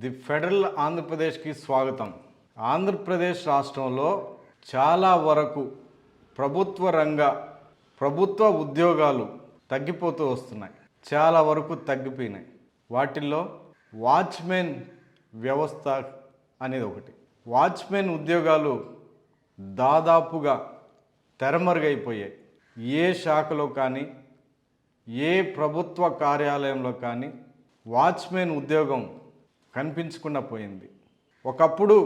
The federal ఆంధ్రప్రదేశ్కి స్వాగతం. ఆంధ్రప్రదేశ్ రాష్ట్రంలో చాలా వరకు ప్రభుత్వ రంగ ప్రభుత్వ ఉద్యోగాలు తగ్గిపోతూ వస్తున్నాయి. చాలా వరకు తగ్గిపోయినాయి. వాటిల్లో వాచ్మెన్ వ్యవస్థ అనేది ఒకటి. వాచ్మెన్ ఉద్యోగాలు దాదాపుగా తెరమరుగైపోయాయి. ఏ శాఖలో కానీ ఏ ప్రభుత్వ కార్యాలయంలో కానీ వాచ్మెన్ ఉద్యోగం కనిపించకుండా పోయింది. ఒకప్పుడు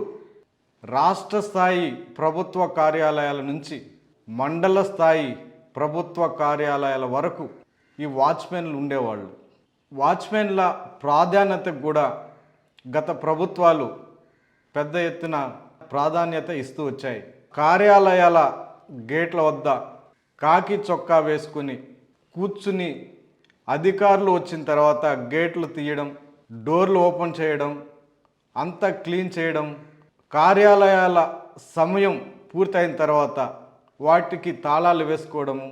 రాష్ట్ర స్థాయి ప్రభుత్వ కార్యాలయాల నుంచి మండల స్థాయి ప్రభుత్వ కార్యాలయాల వరకు ఈ వాచ్మెన్లు ఉండేవాళ్ళు. వాచ్మెన్ల ప్రాధాన్యతకు కూడా గత ప్రభుత్వాలు పెద్ద ఎత్తున ప్రాధాన్యత ఇస్తూ వచ్చాయి. కార్యాలయాల గేట్ల వద్ద కాకి చొక్కా వేసుకుని కూర్చుని అధికారులు వచ్చిన తర్వాత గేట్లు తీయడం డోర్లు ఓపెన్ చేయడం అంతా క్లీన్ చేయడం కార్యాలయాల సమయం పూర్తయిన తర్వాత వాటికి తాళాలు వేసుకోవడము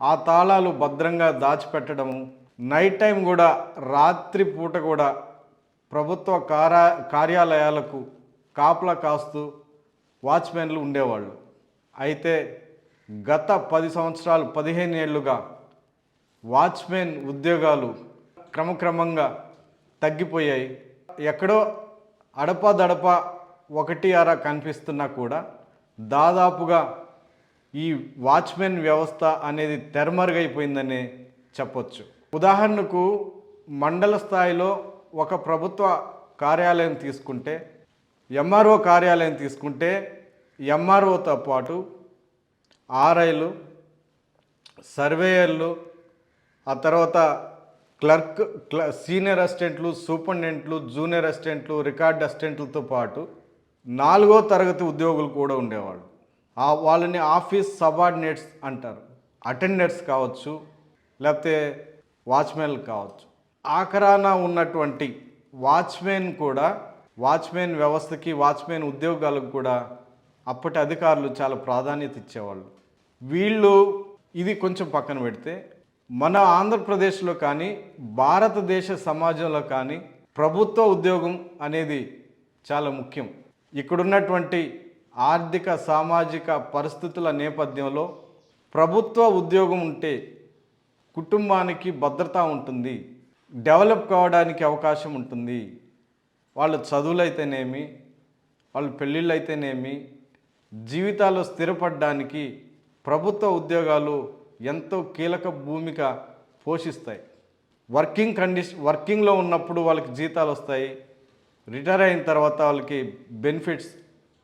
ఆ తాళాలు భద్రంగా దాచిపెట్టడము నైట్ టైం కూడా రాత్రి పూట కూడా ప్రభుత్వ కార్య కార్యాలయాలకు కాపలా కాస్తూ వాచ్మెన్లు ఉండేవాళ్ళు. అయితే గత పది సంవత్సరాలు పదిహేను ఏళ్ళుగా వాచ్మెన్ ఉద్యోగాలు క్రమక్రమంగా తగ్గిపోయాయి. ఎక్కడో అడపదడప ఒకటి అర కనిపిస్తున్నా కూడా దాదాపుగా ఈ వాచ్మెన్ వ్యవస్థ అనేది తెరమరుగైపోయిందని చెప్పొచ్చు. ఉదాహరణకు మండల స్థాయిలో ఒక ప్రభుత్వ కార్యాలయం తీసుకుంటే ఎంఆర్ఓ కార్యాలయం తీసుకుంటే ఎంఆర్ఓతో పాటు ఆర్ఐలు సర్వేయర్లు ఆ తర్వాత క్లర్క్ క్ల సీనియర్ అసిస్టెంట్లు సూపరింటెండెంట్లు జూనియర్ అసిస్టెంట్లు రికార్డ్ అసిస్టెంట్లతో పాటు నాలుగో తరగతి ఉద్యోగులు కూడా ఉండేవాళ్ళు. ఆ వాళ్ళని ఆఫీస్ సబార్డినేట్స్ అంటారు. అటెండర్స్ కావచ్చు లేకపోతే వాచ్మెన్లు కావచ్చు. ఆఖరాన ఉన్నటువంటి వాచ్మెన్ కూడా వాచ్మెన్ వ్యవస్థకి వాచ్మెన్ ఉద్యోగాలకు కూడా అప్పటి అధికారులు చాలా ప్రాధాన్యత ఇచ్చేవాళ్ళు. వీళ్ళు ఇది కొంచెం పక్కన పెడితే మన ఆంధ్రప్రదేశ్లో కానీ భారతదేశ సమాజంలో కానీ ప్రభుత్వ ఉద్యోగం అనేది చాలా ముఖ్యం. ఇక్కడున్నటువంటి ఆర్థిక సామాజిక పరిస్థితుల నేపథ్యంలో ప్రభుత్వ ఉద్యోగం ఉంటే కుటుంబానికి భద్రత ఉంటుంది. డెవలప్ కావడానికి అవకాశం ఉంటుంది. వాళ్ళ చదువులు అయితేనేమి వాళ్ళ పెళ్ళిళ్ళు అయితేనేమి జీవితాల్లో స్థిరపడడానికి ప్రభుత్వ ఉద్యోగాలు ఎంతో కీలక భూమిక పోషిస్తాయి. వర్కింగ్ కండిషన్ వర్కింగ్లో ఉన్నప్పుడు వాళ్ళకి జీతాలు వస్తాయి. రిటైర్ అయిన తర్వాత వాళ్ళకి బెనిఫిట్స్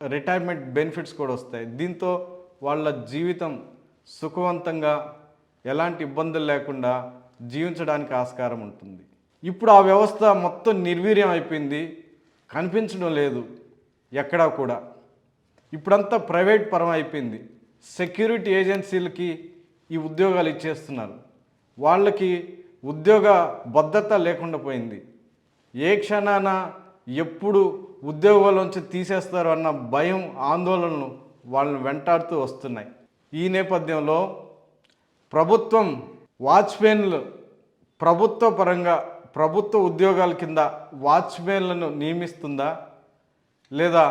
రిటైర్మెంట్ బెనిఫిట్స్ కూడా వస్తాయి. దీంతో వాళ్ళ జీవితం సుఖవంతంగా ఎలాంటి ఇబ్బందులు లేకుండా జీవించడానికి ఆస్కారం ఉంటుంది. ఇప్పుడు ఆ వ్యవస్థ మొత్తం నిర్వీర్యం అయిపోయింది. కనిపించడం లేదు ఎక్కడా కూడా. ఇప్పుడంతా ప్రైవేట్ పరం అయిపోయింది. సెక్యూరిటీ ఏజెన్సీలకి ఈ ఉద్యోగాలు ఇచ్చేస్తున్నారు. వాళ్ళకి ఉద్యోగ భద్రత లేకుండా పోయింది. ఏ క్షణాన ఎప్పుడు ఉద్యోగాల్లోంచి తీసేస్తారు అన్న భయం ఆందోళనలు వాళ్ళని వెంటాడుతూ వస్తున్నాయి. ఈ నేపథ్యంలో ప్రభుత్వం వాచ్మెన్లు ప్రభుత్వ పరంగా ప్రభుత్వ ఉద్యోగాల కింద వాచ్మెన్లను నియమిస్తుందా? లేదా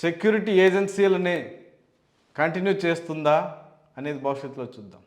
సెక్యూరిటీ ఏజెన్సీలనే కంటిన్యూ చేస్తుందా? అనేది భవిష్యత్తులో చూద్దాం.